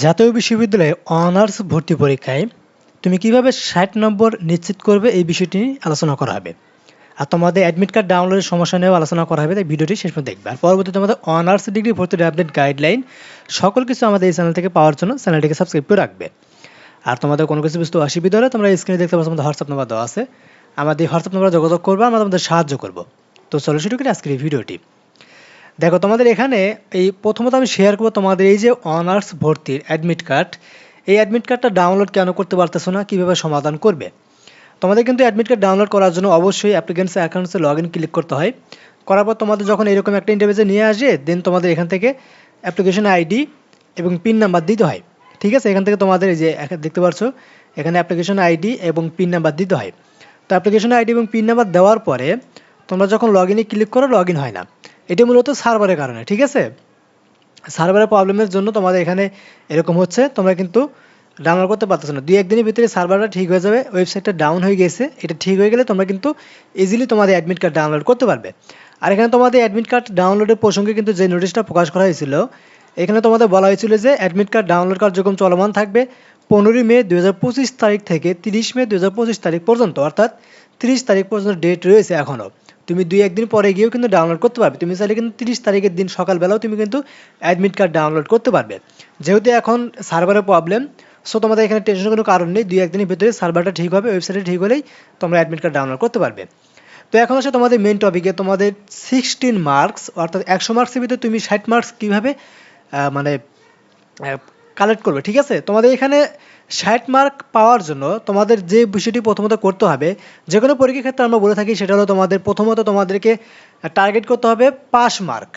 জাতীয় বিশ্ববিদ্যালয়ে অনার্স ভর্তি পরীক্ষায় তুমি কীভাবে ষাট নম্বর নিশ্চিত করবে এই বিষয়টি নিয়ে আলোচনা করা হবে। আর তোমাদের অ্যাডমিট কার্ড ডাউনলোডের সমস্যা নিয়েও আলোচনা করা হবে, তাই ভিডিওটি শেষ পর্যন্ত দেখবে। আর পরবর্তীতে তোমাদের অনার্স ডিগ্রি ভর্তির আপডেট গাইডলাইন সকল কিছু আমাদের এই চ্যানেল থেকে পাওয়ার জন্য চ্যানেলটিকে সাবস্ক্রাইব করে রাখবে। আর তোমাদের কোনো কিছু বুঝতে অসুবিধা হলে তোমরা স্ক্রিনে দেখতে পাচ্ছ আমাদের হোয়াটসঅ্যাপ নাম্বার দেওয়া আছে। আমাদের হোয়াটসঅ্যাপ নাম্বারে যোগাযোগ করব, আমরা তোমাদের সাহায্য করব। তো চলো শুরু করি আজকের এই ভিডিওটি। দেখো, তোমাদের এখানে এই প্রথমত আমি শেয়ার করব তোমাদের এই যে অনার্স ভর্তির অ্যাডমিট কার্ড এই অ্যাডমিট কার্ডটা ডাউনলোড কেন করতে পারতেছো না? কীভাবে সমাধান করবে? তোমাদের কিন্তু অ্যাডমিট কার্ড ডাউনলোড করার জন্য অবশ্যই অ্যাপ্লিকেন্টস অ্যাকাউন্টসে লগ ইন ক্লিক করতে হয়। করার পর তোমাদের যখন এরকম একটা ইন্টারভিউতে নিয়ে আসে দেন তোমাদের এখান থেকে অ্যাপ্লিকেশন আইডি এবং পিন নাম্বার দিতে হয়। ঠিক আছে? এখান থেকে তোমাদের এই যে দেখতে পাচ্ছ এখানে অ্যাপ্লিকেশন আইডি এবং পিন নাম্বার দিতে হয়। তো অ্যাপ্লিকেশন আইডি এবং পিন নাম্বার দেওয়ার পরে তোমরা যখন লগ ইনে ক্লিক করো লগ ইন হয় না। এটি মূলত সার্ভারের কারণে, ঠিক আছে? সার্ভারের প্রবলেমের জন্য তোমাদের এখানে এরকম হচ্ছে, তোমরা কিন্তু ডাউনলোড করতে পারতেছো না। দুই একদিনের ভিতরে সার্ভারটা ঠিক হয়ে যাবে ওয়েবসাইটটা ডাউন হয়ে গেছে, এটা ঠিক হয়ে গেলে তোমরা কিন্তু ইজিলি তোমাদের অ্যাডমিট কার্ড ডাউনলোড করতে পারবে। আর এখানে তোমাদের অ্যাডমিট কার্ড ডাউনলোডের প্রসঙ্গে কিন্তু যে নোটিশটা প্রকাশ করা হয়েছিল, এখানে তোমাদের বলা হয়েছিল যে অ্যাডমিট কার্ড ডাউনলোড কার্যক্রম চলমান থাকবে পনেরোই মে দু হাজার পঁচিশ তারিখ থেকে তিরিশ মে দু হাজার পঁচিশ তারিখ পর্যন্ত, অর্থাৎ তিরিশ তারিখ পর্যন্ত ডেট রয়েছে এখনও তুমি দুই, একদিন পরে গিয়েও কিন্তু ডাউনলোড করতে পারবে। তুমি চাইলে কিন্তু তিরিশ তারিখের দিন সকালবেলাও তুমি কিন্তু অ্যাডমিট কার্ড ডাউনলোড করতে পারবে। যেহেতু এখন সার্ভারের প্রবলেম সো তোমাদের এখানে টেনশনের কোনো কারণ নেই। দুই, একদিনের ভিতরে সার্ভারটা ঠিক হবে ওয়েবসাইটে ঠিক হলেই তোমরা অ্যাডমিট কার্ড ডাউনলোড করতে পারবে। তো এখন আসে তোমাদের মেন টপিকে তোমাদের সিক্সটিন মার্কস অর্থাৎ একশো মার্কসের ভিতরে তুমি ষাট মার্কস কীভাবে মানে কালেক্ট করবে, ঠিক আছে? তোমাদের এখানে ষাট মার্ক পাওয়ার জন্য তোমাদের যে বিষয়টি প্রথমত করতে হবে, যে কোনো পরীক্ষার ক্ষেত্রে আমরা বলে থাকি সেটা হলো তোমাদের প্রথমত তোমাদেরকে টার্গেট করতে হবে পাস মার্ক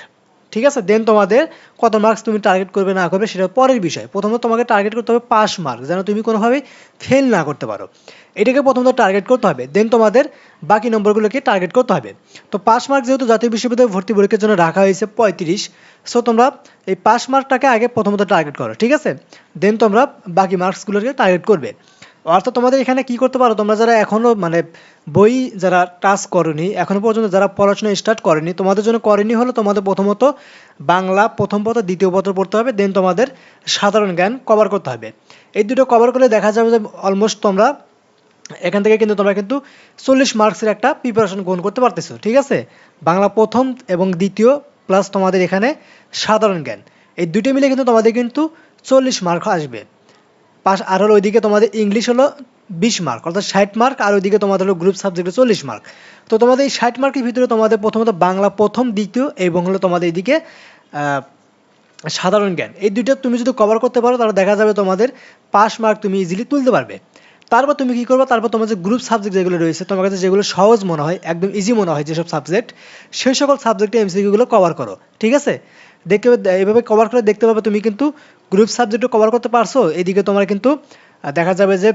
ঠিক আছে? দেন তোমাদের কত মার্কস তুমি টার্গেট করবে না করবে সেটা পরের বিষয়। প্রথমত তোমাকে টার্গেট করতে হবে পাস মার্ক যেন তুমি কোনোভাবেই ফেল না করতে পারো। এটাকে প্রথমত টার্গেট করতে হবে। দেন তোমাদের বাকি নম্বরগুলোকে টার্গেট করতে হবে। তো পাস মার্ক যেহেতু জাতীয় বিশ্ববিদ্যালয় ভর্তি পরীক্ষার জন্য রাখা হয়েছে পঁয়ত্রিশ সো তোমরা এই পাস মার্কটাকে আগে প্রথমত টার্গেট করো, ঠিক আছে? দেন তোমরা বাকি মার্কসগুলোকে টার্গেট করবে। অর্থাৎ তোমাদের এখানে কি করতে পারো? তোমরা যারা এখনও মানে বই যারা টাচ করনি, এখনও পর্যন্ত যারা পড়াশোনা স্টার্ট করেনি, তোমাদের জন্য করেনি হলো তোমাদের প্রথমত বাংলা, প্রথম পত্র, দ্বিতীয় পত্র পড়তে হবে দেন তোমাদের সাধারণ জ্ঞান কভার করতে হবে। এই দুটো কভার করলে দেখা যাবে যে অলমোস্ট তোমরা এখান থেকে কিন্তু তোমরা কিন্তু চল্লিশ মার্কসের একটা প্রিপারেশন গ্রহণ করতে পারতেছো, ঠিক আছে? বাংলা প্রথম এবং দ্বিতীয় প্লাস তোমাদের এখানে সাধারণ জ্ঞান। এই দুটো মিলে কিন্তু তোমাদের কিন্তু চল্লিশ মার্ক আসবে। পাস আর হলো ওইদিকে তোমাদের ইংলিশ হলো বিশ মার্ক অর্থাৎ ষাট মার্ক আর ওইদিকে তোমাদের হলো গ্রুপ সাবজেক্টে চল্লিশ মার্ক তো তোমাদের এই ষাট মার্কের ভিতরে তোমাদের প্রথমত বাংলা প্রথম, দ্বিতীয় এবং হলো তোমাদের এইদিকে সাধারণ জ্ঞান। এই দুইটা তুমি যদি কভার করতে পারো, তাহলে দেখা যাবে তোমাদের পাস মার্ক তুমি ইজিলি তুলতে পারবে। তারপর তুমি কি করবে? তারপর তোমার যে গ্রুপ সাবজেক্ট যেগুলো রয়েছে, তোমার কাছে যেগুলো সহজ মনে হয়, একদম ইজি মনে হয় যেসব সাবজেক্ট সেই সকল সাবজেক্টে এমসিকিউগুলো কভার করো, ঠিক আছে? দেখতে এইভাবে কভার করে দেখতে পাবে তুমি কিন্তু গ্রুপ সাবজেক্টও কভার করতে পারছ। এদিকে তোমার কিন্তু দেখা যাবে যে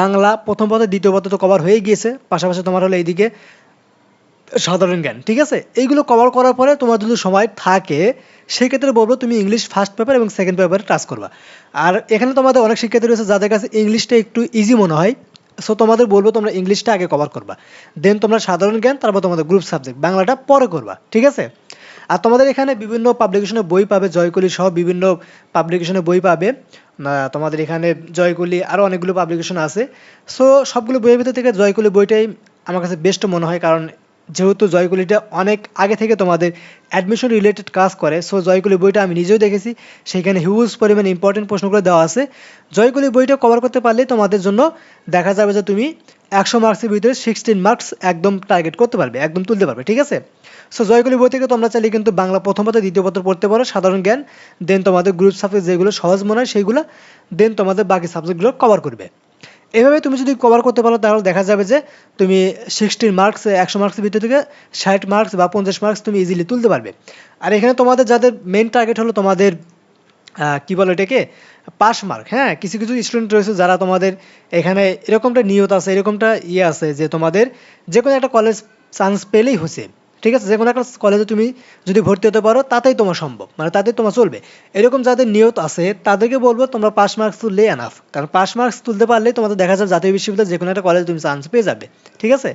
বাংলা প্রথম পথে দ্বিতীয় পথে তো কভার হয়ে গিয়েছে। পাশাপাশি তোমার হলো এইদিকে সাধারণ জ্ঞান, ঠিক আছে? এইগুলো কভার করার পরে তোমার যদি সময় থাকে, সেক্ষেত্রে বলব তুমি ইংলিশ ফার্স্ট পেপার এবং সেকেন্ড পেপারে টাচ করবা। আর এখানে তোমাদের অনেক শিক্ষার্থী রয়েছে যাদের কাছে ইংলিশটা একটু ইজি মনে হয়। সো তোমাদের বলব তোমরা ইংলিশটা আগে কভার করবা। দেন তোমরা সাধারণ জ্ঞান, তারপর তোমাদের গ্রুপ সাবজেক্ট বাংলাটা পরে করবা, ঠিক আছে? আর তোমাদের এখানে বিভিন্ন পাবলিকেশনের বই পাবে, জয়কলি সহ বিভিন্ন পাবলিকেশনের বই পাবে। তোমাদের এখানে জয়কলি আরও অনেকগুলো পাবলিকেশন আছে। সো সবগুলো বইয়ের ভিতর থেকে জয়কলি বইটাই আমার কাছে বেস্ট মনে হয়, কারণ যেহেতু জয়কলিটা অনেক আগে থেকে তোমাদের অ্যাডমিশন রিলেটেড কাজ করে সো জয়কলি বইটা আমি নিজেও দেখেছি। সেখানে হিউজ পরিমাণে ইম্পর্টেন্ট প্রশ্নগুলো দেওয়া আছে। জয়কলি বইটা কভার করতে পারলে তোমাদের জন্য দেখা যাবে যে তুমি একশো মার্কসের ভিতরে সিক্সটিন মার্কস একদম টার্গেট করতে পারবে, একদম তুলতে পারবে, ঠিক আছে? সো জয়কলি বই থেকে তোমরা চাইলে কিন্তু বাংলা প্রথম পত্র দ্বিতীয় পত্র পড়তে পারো। সাধারণ জ্ঞান। দেন তোমাদের গ্রুপ সাবজেক্ট যেগুলো সহজ মনে হয় সেইগুলো দেন তোমাদের বাকি সাবজেক্টগুলো কভার করবে। এভাবে তুমি যদি কভার করতে পারো, তাহলে দেখা যাবে যে তুমি সিক্সটিন মার্কস একশো মার্কসের ভিতর থেকে ষাট মার্কস বা পঞ্চাশ মার্কস তুমি ইজিলি তুলতে পারবে। আর এখানে তোমাদের যাদের মেন টার্গেট হলো তোমাদের কি বলে এটাকে? পাস মার্ক হ্যাঁ? কিছু কিছু স্টুডেন্ট রয়েছে যারা তোমাদের এখানে এরকমটা নিয়ত আছে, এরকমটা ইয়ে আছে যে তোমাদের যে কোনো একটা কলেজ চান্স পেলেই হচ্ছে। ঠিক আছে? যে কোনো একটা কলেজে তুমি যদি ভর্তি হতে পারো, তাতেই তোমার সম্ভব। মানে তাতেই তোমার চলবে। এরকম যাদের নিয়ত আছে, তাদেরকে বলব তোমরা পাস মার্কস তুললে এনাফ কারণ পাস মার্কস তুলতে পারলে তোমাদের দেখা যাবে জাতীয় বিশ্ববিদ্যালয় যে কোনো একটা কলেজে তুমি চান্স পেয়ে যাবে। ঠিক আছে?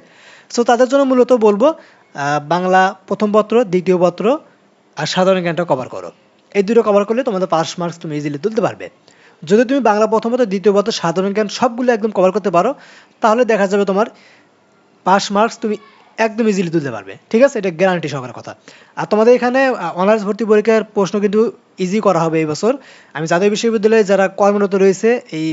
সো তাদের জন্য মূলত বলব বাংলা প্রথম পত্র, দ্বিতীয় পত্র আর সাধারণ জ্ঞানটা কভার করো। এই দুটো কভার করলে তোমাদের পাস মার্কস তুমি ইজিলি তুলতে পারবে। যদি তুমি বাংলা প্রথমত দ্বিতীয়ত সাধারণ জ্ঞান সবগুলো একদম কভার করতে পারো, তাহলে দেখা যাবে তোমার পাস মার্কস তুমি একদম ইজিলি তুলতে পারবে। ঠিক আছে? এটা গ্যারান্টি সহকারে কথা। আর তোমাদের এখানে অনার্স ভর্তি পরীক্ষার প্রশ্ন কিন্তু ইজি করা হবে এই বছর। আমি জাতীয় বিশ্ববিদ্যালয়ে যারা কর্মরত রয়েছে, এই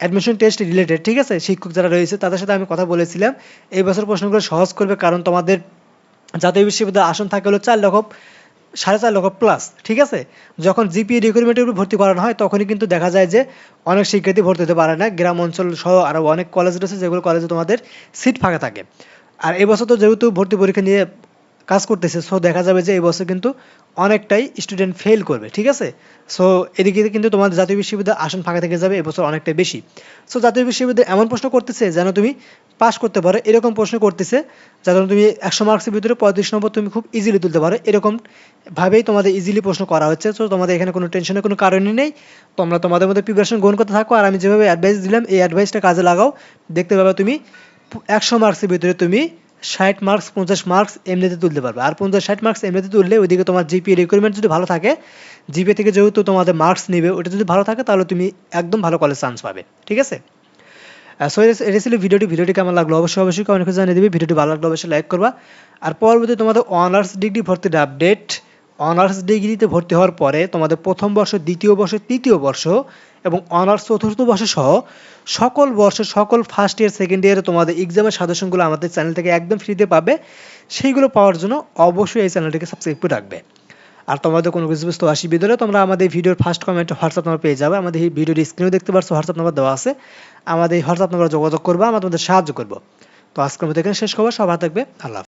অ্যাডমিশন টেস্ট রিলেটেড ঠিক আছে? শিক্ষক যারা রয়েছে, তাদের সাথে আমি কথা বলেছিলাম। এই বছর প্রশ্নগুলো সহজ করবে কারণ তোমাদের জাতীয় বিশ্ববিদ্যালয়ে আসন থাকে হলো চার লক্ষ, সাড়ে চার লক্ষ প্লাস ঠিক আছে? যখন জিপিএ রিক্রুটমেন্টের উপর ভর্তি করানো হয়, তখনই কিন্তু দেখা যায় যে অনেক শিক্ষার্থী ভর্তি হতে পারে না। গ্রাম অঞ্চল সহ আরও অনেক কলেজ রয়েছে, যেগুলো কলেজে তোমাদের সিট ফাঁকা থাকে। আর এবছর তো যেহেতু ভর্তি পরীক্ষা নিয়ে কাজ করতেছে সো দেখা যাবে যে এই বছর কিন্তু অনেকটাই স্টুডেন্ট ফেল করবে, ঠিক আছে? সো এদিকে কিন্তু তোমাদের জাতীয় বিশ্ববিদ্যালয় আসন ফাঁকা থেকে যাবে এবছর অনেকটাই বেশি। সো জাতীয় বিশ্ববিদ্যালয় এমন প্রশ্ন করতেছে যেন তুমি পাস করতে পারো, এরকম প্রশ্ন করতেছে যেন তুমি একশো মার্কসের ভিতরে পঁয়ত্রিশ নম্বর তুমি খুব ইজিলি তুলতে পারো, এরকম ভাবেই তোমাদের ইজিলি প্রশ্ন করা হচ্ছে। সো তোমাদের এখানে কোনো টেনশনের কোনো কারণই নেই, তোমরা তোমাদের মধ্যে প্রিপারেশন গ্রহণ করতে থাকো, আর আমি যেভাবে অ্যাডভাইস দিলাম, এই অ্যাডভাইসটা কাজে লাগাও, দেখতে পাবে তুমি একশো মার্কসের ভিতরে তুমি ষাট মার্কস পঞ্চাশ মার্কস এমনিতে তুলতে পারবে। আর পঞ্চাশ, ষাট মার্কস এমনিতে তুললে ওইদিকে তোমার জিপি রিকোয়ারমেন্ট যদি ভালো থাকে জিপি থেকে যেহেতু তোমাদের মার্কস নেবে, ওটা যদি ভালো থাকে, তাহলে তুমি একদম ভালো কলেজ চান্স পাবে। ঠিক আছে? সো এটা ছিল ভিডিওটি। ভিডিওটি কেমন লাগল? অবশ্যই অবশ্যই কমেন্ট করে জানিয়ে দিবে। ভিডিওটি ভালো লাগলে অবশ্যই লাইক করবা। আর পরবর্তী তোমাদের অনার্স ডিগ্রি ভর্তির আপডেট অনার্স ডিগ্রিতে ভর্তি হওয়ার পরে তোমাদের প্রথম বর্ষ, দ্বিতীয় বর্ষ, তৃতীয় বর্ষ এবং অনার্স চতুর্থ বর্ষ সহ সকল বর্ষ, সকল ফার্স্ট ইয়ার সেকেন্ড ইয়ারে তোমাদের এক্সামের সাজেশনগুলো আমাদের চ্যানেল থেকে একদম ফ্রিতে পাবে। সেইগুলো পাওয়ার জন্য অবশ্যই এই চ্যানেলটিকে সাবস্ক্রাইব করে রাখবে। আর তোমাদের কোনো কিছু বুঝতে অসুবিধা হলে তোমরা আমাদের ভিডিওর ফার্স্ট কমেন্ট হোয়াটসঅ্যাপ নাম্বার পেয়ে যাবে। আমাদের এই ভিডিওর স্ক্রিনেও দেখতে পারছ হোয়াটসঅ্যাপ নাম্বার দেওয়া আছে। আমাদের এই হোয়াটসঅ্যাপ নাম্বার যোগাযোগ করব, আমরা তোমাদের সাহায্য করব। তো আজকের মধ্যে এখানে শেষ খবর সবাই থাকবে। আল্লাহ।